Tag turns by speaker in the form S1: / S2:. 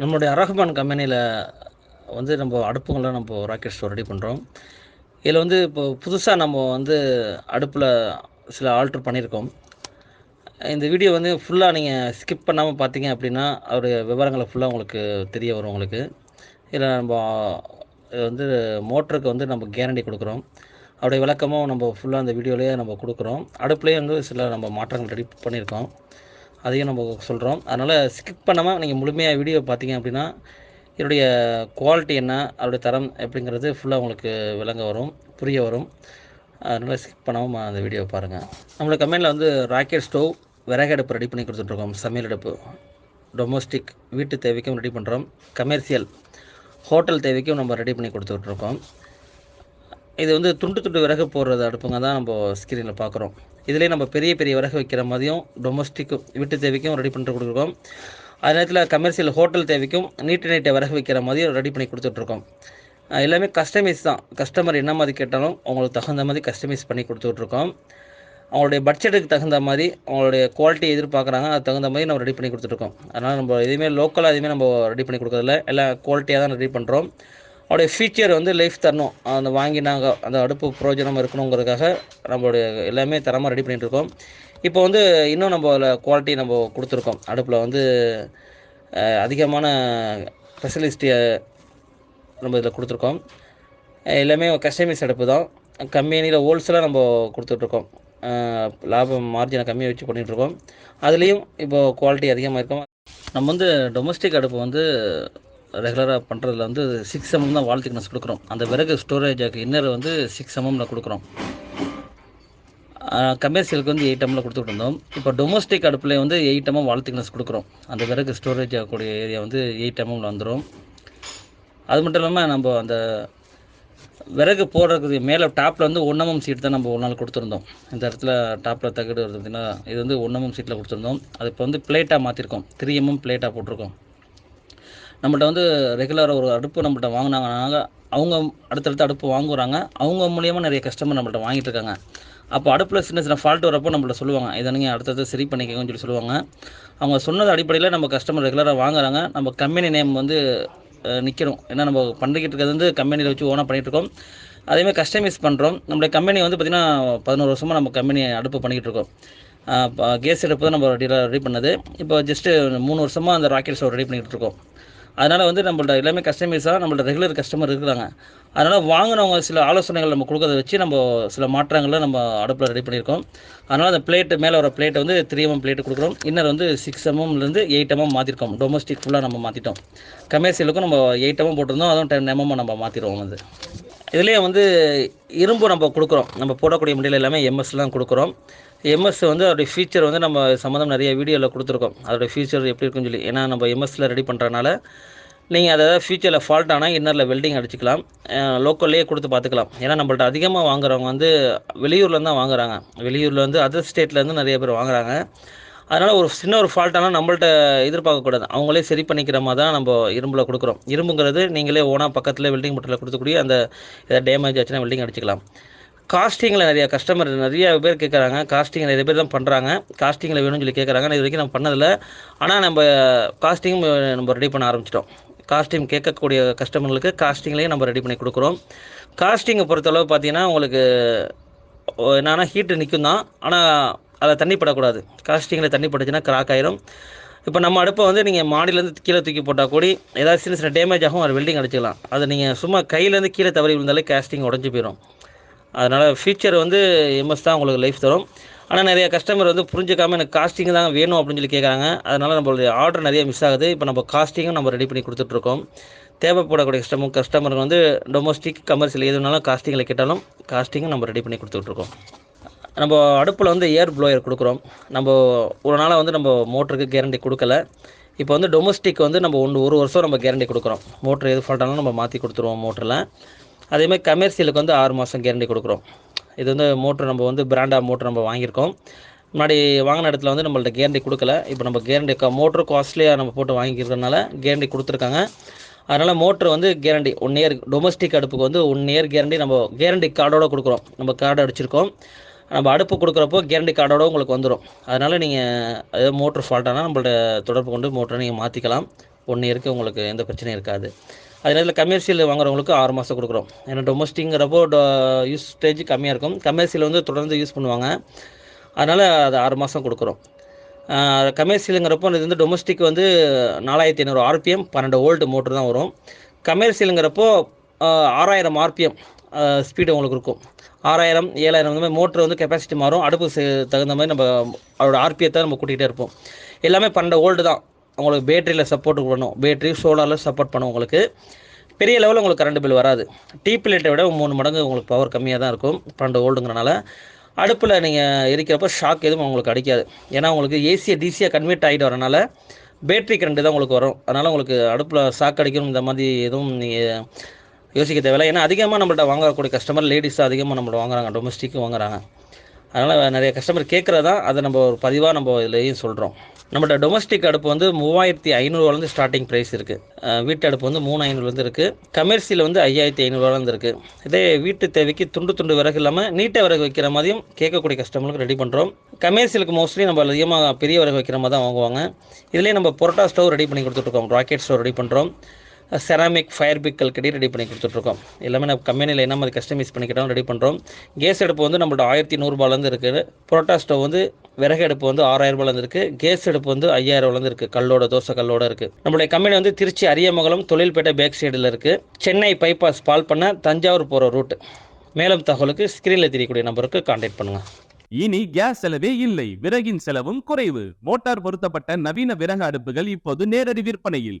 S1: நம்மளுடைய அரஹ்மான் கம்பெனியில் வந்து நம்ம அடுப்புங்களை நம்ம ராக்கெட் ஸ்டோர் ரெடி பண்ணுறோம் இதில் வந்து இப்போ புதுசாக நம்ம வந்து அடுப்பில் சில ஆல்ட்ரு பண்ணியிருக்கோம். இந்த வீடியோ வந்து ஃபுல்லாக நீங்கள் ஸ்கிப் பண்ணாமல் பார்த்தீங்க அப்படின்னா அவருடைய விவரங்களை ஃபுல்லாக உங்களுக்கு தெரிய வரும் உங்களுக்கு. இதில் நம்ம இது வந்து மோட்டருக்கு வந்து நம்ம கேரண்டி கொடுக்குறோம். அவருடைய விளக்கமும் நம்ம ஃபுல்லாக அந்த வீடியோலேயே நம்ம கொடுக்குறோம். அடுப்புலேயே வந்து சில நம்ம மாற்றங்கள் ரெடி பண்ணியிருக்கோம். அதையும் நம்ம சொல்கிறோம் அதனால் ஸ்கிப் பண்ணாமல் நீங்கள் முழுமையாக வீடியோ பார்த்தீங்க அப்படின்னா இதனுடைய குவாலிட்டி என்ன அதோடைய தரம் எப்படிங்கிறது ஃபுல்லாக உங்களுக்கு விளங்க வரும் புரிய வரும். அதனால் ஸ்கிப் பண்ணாமல் அந்த வீடியோவை பாருங்கள் நம்மளோட கம்பெனியில் வந்து ராக்கெட் ஸ்டவ் விறகு அடுப்பு ரெடி பண்ணி கொடுத்துட்ருக்கோம். சமையல் அடுப்பு. டொமஸ்டிக் வீட்டு தேவைக்கும் ரெடி பண்ணுறோம் கமர்ஷியல் ஹோட்டல் தேவைக்கும் நம்ம ரெடி பண்ணி கொடுத்துட்ருக்கோம். இது வந்து துண்டு துண்டு விறகு போடுறது அடுப்புங்க தான் நம்ம ஸ்க்ரீனில் பார்க்குறோம் இதுலேயே நம்ம பெரிய பெரிய விறகு வைக்கிற மாதிரியும் டொமஸ்டிக் வீட்டு தேவைக்கும் ரெடி பண்ணிட்டு கொடுத்துருக்கோம். அதே நேரத்தில் கமர்ஷியல் ஹோட்டல் தேவைக்கும் நீட்டு நீட்டை விறகு வைக்கிற மாதிரியும் ரெடி பண்ணி கொடுத்துட்ருக்கோம். எல்லாமே கஸ்டமைஸ் தான். கஸ்டமர் என்ன மாதிரி கேட்டாலும் அவங்களுக்கு தகுந்த மாதிரி கஸ்டமைஸ் பண்ணி கொடுத்துட்ருக்கோம். அவங்களுடைய பட்ஜெட்டுக்கு தகுந்த மாதிரி அவங்களுடைய குவாலிட்டி எதிர்பார்க்குறாங்க அதுக்கு தகுந்த மாதிரி நம்ம ரெடி பண்ணி கொடுத்துட்ருக்கோம். அதனால் நம்ம எதுவுமே லோக்கலாக எதுவுமே நம்ம ரெடி பண்ணி கொடுக்குறதில்ல. எல்லாம் குவாலிட்டியாக தான் ரெடி பண்ணுறோம் அவருடைய ஃபீச்சர் வந்து லைஃப் தரணும். அந்த வாங்கி நாங்கள் அந்த அடுப்பு பிரயோஜனம் இருக்கணுங்கிறதுக்காக நம்மளுடைய எல்லாமே தரமாக ரெடி பண்ணிகிட்ருக்கோம் இப்போ வந்து இன்னும் நம்ம அதில் குவாலிட்டி நம்ம கொடுத்துருக்கோம். அடுப்பில் வந்து அதிகமான ஸ்பெஷலிஸ்ட்டு நம்ம இதில் கொடுத்துருக்கோம். எல்லாமே கஸ்டமைஸ் அடுப்பு தான். கம்பெனியில் ஹோல்சேலாக நம்ம கொடுத்துட்ருக்கோம். லாபம் மார்ஜினை கம்மியாக வச்சு பண்ணிகிட்ருக்கோம் அதுலேயும் இப்போது குவாலிட்டி அதிகமாக இருக்கும். நம்ம வந்து டொமஸ்டிக் அடுப்பு வந்து ரெகுலராக பண்ணுறதுல வந்து சிக்ஸ் எம்எம் தான் வால் திக்னஸ் கொடுக்குறோம். அந்த விறகு ஸ்டோரேஜாக்கு இன்னர் வந்து சிக்ஸ் எம்எம்மில் கொடுக்குறோம். கமர்ஷியலுக்கு வந்து எயிட் எம்மில் கொடுத்துட்டு இருந்தோம். இப்போ டொமஸ்டிக் அடுப்பில் வந்து எயிட் எம்எம் வால் திக்னஸ் கொடுக்குறோம். அந்த விறகு ஸ்டோரேஜ் ஆகக்கூடிய ஏரியா வந்து எயிட் எம்எம்மில் வந்துடும் அது மட்டும் இல்லாமல் நம்ம அந்த விறகு போடுறதுக்கு மேலே டாப்பில் வந்து ஒன்னமம் சீட் தான் நம்ம ஒரு நாள் கொடுத்துருந்தோம். இந்த இடத்துல டாப்பில் தகடு வருதுன்னா இது வந்து ஒன்னமம் சீட்டில் கொடுத்துருந்தோம். அது இப்போ வந்து பிளேட்டாக மாற்றிருக்கோம் த்ரீ எம்எம் பிளேட்டாக போட்டிருக்கோம். நம்மள்ட்ட வந்து ரெகுலராக ஒரு அடுப்பு நம்மள்ட்ட வாங்கினாங்க அவங்க அடுத்தடுத்து அடுப்பு வாங்குறாங்க. அவங்க மூலியமாக நிறைய கஸ்டமர் நம்மள்ட்ட வாங்கிட்டு இருக்காங்க அப்போ அடுப்பில் சின்ன சின்ன ஃபால்ட் வரப்போ நம்மள்ட்ட சொல்லுவாங்க இதை நீங்கள் அடுத்தது சரி பண்ணிக்கங்கன்னு சொல்லி சொல்லுவாங்க. அவங்க சொன்னது அடிப்படையில் நம்ம கஸ்டமர் ரெகுலராக வாங்குறாங்க. நம்ம கம்பெனி நேம் வந்து நிற்கணும் ஏன்னா நம்ம பண்ணிக்கிட்டு இருக்கிறது வந்து கம்பெனியில் வச்சு ஓனாக பண்ணிகிட்டு இருக்கோம் அதேமாதிரி கஸ்டமைஸ் பண்ணுறோம் நம்மளுடைய கம்பெனி வந்து பார்த்திங்கன்னா பதினோரு வருஷமாக நம்ம கம்பெனி அடுப்பு பண்ணிக்கிட்டு இருக்கோம் கேஸ் அடுப்பு தான் நம்ம ரெடி ரெடி பண்ணது. இப்போ ஜஸ்ட்டு மூணு வருஷமாக அந்த ராக்கெட் ஸ்டவ் ரெடி பண்ணிக்கிட்டு இருக்கோம் அதனால் வந்து நம்மள்ட்ட எல்லாமே கஸ்டமைஸாக நம்மள்ட்ட ரெகுலர் கஸ்டமர் இருக்கிறாங்க. அதனால் வாங்கினவங்க சில ஆலோசனைகள் நம்ம கொடுக்கறத வச்சு நம்ம சில மாற்றங்களை நம்ம அடுப்பில் ரெடி பண்ணியிருக்கோம். அதனால் அந்த பிளேட்டு மேலே வர பிளேட்டை வந்து த்ரீ எம்எம் பிளேட்டு கொடுக்குறோம். இன்னர் வந்து சிக்ஸ் எம்எம்லேருந்து எயிட் எம்எம் மாற்றிருக்கோம் டொமஸ்டிக் ஃபுல்லாக நம்ம மாற்றிட்டோம் கமர்ஷியலுக்கும் நம்ம எயிட் எம்எம் போட்டிருந்தோம். அதுவும் டென் எம்எம் நம்ம மாற்றிடுவோம் வந்து இதுலேயே வந்து இரும்பு நம்ம கொடுக்குறோம். நம்ம போடக்கூடிய முடியல எல்லாமே எம்எஸ்லாம் கொடுக்குறோம். எம்எஸ் வந்து அதோடைய ஃபீச்சர் வந்து நம்ம சம்மந்தம் நிறைய வீடியோவில் கொடுத்துருக்கோம். அதோடைய ஃபீச்சர் எப்படி இருக்குன்னு சொல்லி. ஏன்னா நம்ம எம்எஸ்சில் ரெடி பண்ணுறனால நீங்கள் அதை ஃபியூச்சரில் ஃபால்ட் ஆனால் இன்னரில் வெல்டிங் அடிச்சுக்கலாம். லோக்கல்லையே கொடுத்து பார்த்துக்கலாம். ஏன்னா நம்மள்ட்ட அதிகமாக வாங்குறவங்க வந்து வெளியூரில் தான் வாங்குறாங்க. வெளியூரில் வந்து அதர் ஸ்டேட்லேருந்து நிறைய பேர் வாங்குறாங்க. அதனால் ஒரு சின்ன ஒரு ஃபால்ட்டானால் நம்மள்ட்ட எதிர்பார்க்கக்கூடாது அவங்களே சரி பண்ணிக்கிற மாதிரி தான் நம்ம இரும்பில் கொடுக்குறோம். இரும்புங்கிறது நீங்களே ஓனாக பக்கத்தில் வெல்டிங் மட்டும் கொடுத்துக்கூடிய அந்த ஏதாவது டேமேஜ் ஆச்சுன்னா வெல்டிங் அடிச்சுக்கலாம். காஸ்டிங்கில் நிறைய கஸ்டமர் நிறைய பேர் கேட்குறாங்க காஸ்டிங் நிறைய பேர் தான் பண்ணுறாங்க காஸ்டிங்கில் வேணும்னு சொல்லி கேட்குறாங்க இது வரைக்கும் நம்ம பண்ணதில்ல. ஆனால் நம்ம காஸ்டிங் நம்ம ரெடி பண்ண ஆரம்பிச்சிட்டோம். காஸ்டியூம் கேட்கக்கூடிய கஸ்டமர்களுக்கு காஸ்டிங்லேயே நம்ம ரெடி பண்ணி கொடுக்குறோம். காஸ்டிங்கை பொறுத்தளவு பார்த்தீங்கன்னா உங்களுக்கு என்னென்னா ஹீட்டு நிற்கும் தான். ஆனால் அதை தண்ணி படக்கூடாது. காஸ்டிங்கில் தண்ணி பட்டுச்சுன்னா கிராக் ஆயிரும். இப்போ நம்ம அடுப்பை வந்து நீங்கள் மாடியிலேருந்து கீழே தூக்கி போட்டால் கூடி ஏதாவது சின்ன சின்ன டேமேஜ் ஆகும். ஒரு வெல்டிங் அடிச்சுக்கலாம். அதை நீங்கள் சும்மா கையிலேருந்து கீழே தவறி விழுந்தாலே காஸ்டிங் உடஞ்சி போயிடும் அதனால் ஃபியூச்சர் வந்து எம்எஸ் தான் உங்களுக்கு லைஃப் தரும். ஆனால் நிறைய கஸ்டமர் வந்து புரிஞ்சுக்காம எனக்கு காஸ்டிங் தான் வேணும் அப்படின்னு சொல்லி கேட்குறாங்க அதனால் நம்மளுடைய ஆர்டர் நிறைய மிஸ் ஆகுது. இப்போ நம்ம காஸ்டிங்கும் நம்ம ரெடி பண்ணி கொடுத்துட்ருக்கோம் தேவைப்படக்கூடிய கஸ்டமர் கஸ்டமருக்கு வந்து டொமஸ்டிக் கமர்ஷியல் எதுனாலும் காஸ்டிங்கில் கேட்டாலும் காஸ்டிங்கும் நம்ம ரெடி பண்ணி கொடுத்துட்ருக்கோம் நம்ம அடுப்பில் வந்து ஏர் ப்ளோயர் கொடுக்குறோம். நம்ம ஒரு நாளாக வந்து நம்ம மோட்டருக்கு கேரண்டி கொடுக்கல. இப்போ வந்து டொமஸ்டிக் வந்து நம்ம ஒன்று ஒரு வருஷம் நம்ம கேரண்டி கொடுக்குறோம். மோட்ரு எது ஃபால்ட்டாலும் நம்ம மாற்றி கொடுத்துருவோம் மோட்டரில் அதேமாதிரி கமர்ஷியலுக்கு வந்து ஆறு மாதம் கேரண்டி கொடுக்குறோம். இது வந்து மோட்ரு நம்ம வந்து பிராண்டாக மோட்ரு நம்ம வாங்கியிருக்கோம். முன்னாடி வாங்கின இடத்துல வந்து நம்மள்ட்ட கேரண்டி கொடுக்கல. இப்போ நம்ம கேரண்டி மோட்ரு காஸ்ட்லியாக நம்ம போட்டு வாங்கிக்கிறதுனால கேரண்டி கொடுத்துருக்காங்க. அதனால் மோட்ரு வந்து கேரண்டி ஒன் இயர் டொமஸ்டிக் அடுப்புக்கு வந்து ஒன் இயர் கேரண்டி நம்ம கேரண்டி கார்டோட கொடுக்குறோம். நம்ம கார்டு அடிச்சிருக்கோம். நம்ம அடுப்பு கொடுக்குறப்போ கேரண்டி கார்டோட உங்களுக்கு வந்துடும் அதனால் நீங்கள் ஏதோ மோட்ரு ஃபால்ட்டானால் நம்மள்ட்ட தொடர்பு கொண்டு மோட்டரை நீங்கள் மாற்றிக்கலாம் ஒன் இயருக்கு உங்களுக்கு எந்த பிரச்சனையும் இருக்காது. அதே நேரத்தில் கமர்ஷியல் வாங்குறவங்களுக்கு ஆறு மாதம் கொடுக்குறோம். ஏன்னா டொமஸ்டிங்கிறப்போ யூஸ்டேஜ் கம்மியாக இருக்கும். கமர்ஷியல் வந்து தொடர்ந்து யூஸ் பண்ணுவாங்க. அதனால் அது ஆறு மாதம் கொடுக்குறோம். கமர்ஷியலுங்கிறப்போ இது வந்து டொமஸ்டிக் வந்து நாலாயிரத்தி ஐநூறு ஆர்பிஎம் பன்னெண்டு ஓல்டு மோட்ரு தான் வரும். கமர்ஷியலுங்கிறப்போ ஆறாயிரம் ஆர்பிஎம் ஸ்பீடு உங்களுக்கு இருக்கும். ஆறாயிரம் ஏழாயிரம் இந்த மாதிரி மோட்ரு வந்து கெப்பாசிட்டி மாறும். அடுப்பு தகுந்த மாதிரி நம்ம அதோட ஆர்பிஎத்தை நம்ம கூட்டிகிட்டே இருப்போம். எல்லாமே பன்னெண்டு ஓல்டு தான். உங்களுக்கு பேட்டரியில் சப்போர்ட் பண்ணும் பேட்டரி சோலாரில் சப்போர்ட் பண்ணும் உங்களுக்கு. பெரிய லெவலில் உங்களுக்கு கரண்ட் பில் வராது. டீ பிளேட்டை விட மூணு மடங்கு உங்களுக்கு பவர் கம்மியாக தான் இருக்கும். பன்னெண்டு ஓல்டுங்கிறனால அடுப்பில் நீங்கள் இருக்கிறப்ப ஷாக் எதுவும் உங்களுக்கு அடிக்காது. ஏன்னா உங்களுக்கு ஏசியை டிசியாக கன்வெர்ட் ஆகிட்டு வரனால பேட்டரி கரண்ட் தான் உங்களுக்கு வரும். அதனால் உங்களுக்கு அடுப்பில் ஷாக் அடிக்கணும் இந்த மாதிரி எதுவும் நீங்கள் யோசிக்க தேவையில்லை. ஏன்னா அதிகமாக நம்மள்ட்ட வாங்கக்கூடிய கஸ்டமர் லேடிஸ் அதிகமாக நம்மள்ட்ட வாங்குறாங்க. டொமஸ்டிக்கும் வாங்குறாங்க. அதனால் நிறைய கஸ்டமர் கேட்குறதான் அதை நம்ம ஒரு பதிவாக நம்ம இதுலேயும் சொல்கிறோம் நம்மள்ட்ட டொமஸ்டிக் அடுப்பு வந்து மூவாயிரத்தி ஐநூறுவாலேருந்து ஸ்டார்டிங் ப்ரைஸ் இருக்குது வீட்டு அடுப்பு வந்து மூணு ஐநூறுலேருந்து இருக்குது கமர்ஷியல் வந்து ஐயாயிரத்தி ஐநூறுவாலேருந்து இருக்குது இதே வீட்டு தேவைக்கு துண்டு துண்டு விறகு இல்லாமல் நீட்டை விறகு வைக்கிற மாதிரியும் கேட்கக்கூடிய கஸ்டமருக்கு ரெடி பண்ணுறோம் கமர்ஷியலுக்கு மோஸ்ட்லி நம்ம அதிகமாக பெரிய விறகு வைக்கிற மாதிரி தான் வாங்குவாங்க. இதுலேயே நம்ம பொரோட்டா ஸ்டவ் ரெடி பண்ணி கொடுத்துட்ருக்கோம் ராக்கெட் ஸ்டவ் ரெடி பண்ணுறோம் செராமிக் ஃபயர் பிக்கல் கட்டி ரெடி பண்ணி கொடுத்துட்ருக்கோம். எல்லாமே நம்ம கம்பெனியில் என்ன மாதிரி கஸ்டமைஸ் பண்ணிக்கிட்டோம் ரெடி பண்ணுறோம் கேஸ் அடுப்பு வந்து நம்மளோட ஆயிரத்தி நூறுரூபாலேருந்து இருக்குது புரோட்டா ஸ்டவ் வந்து விறகு அடுப்பு வந்து ஆறாயிரரூபாலேருந்து இருக்குது கேஸ் அடுப்பு வந்து ஐயாயிரரூபாலேருந்து இருக்குது கல்லோட தோசை கல்லோட இருக்குது நம்மளுடைய கம்பெனி வந்து திருச்சி அரியமங்கலம் தொழில்பேட்டை பேக் சைடில் இருக்குது சென்னை பைபாஸ் பால் பண்ண தஞ்சாவூர் போகிற ரூட் மேலும் தகவலுக்கு ஸ்க்ரீனில் தெரியக்கூடிய நம்பருக்கு கான்டாக்ட் பண்ணுங்கள்
S2: இனி கேஸ் செலவே இல்லை. விறகின் செலவும் குறைவு. மோட்டார் பொருத்தப்பட்ட நவீன விறகு அடுப்புகள் இப்போது நேரடி விற்பனையில்.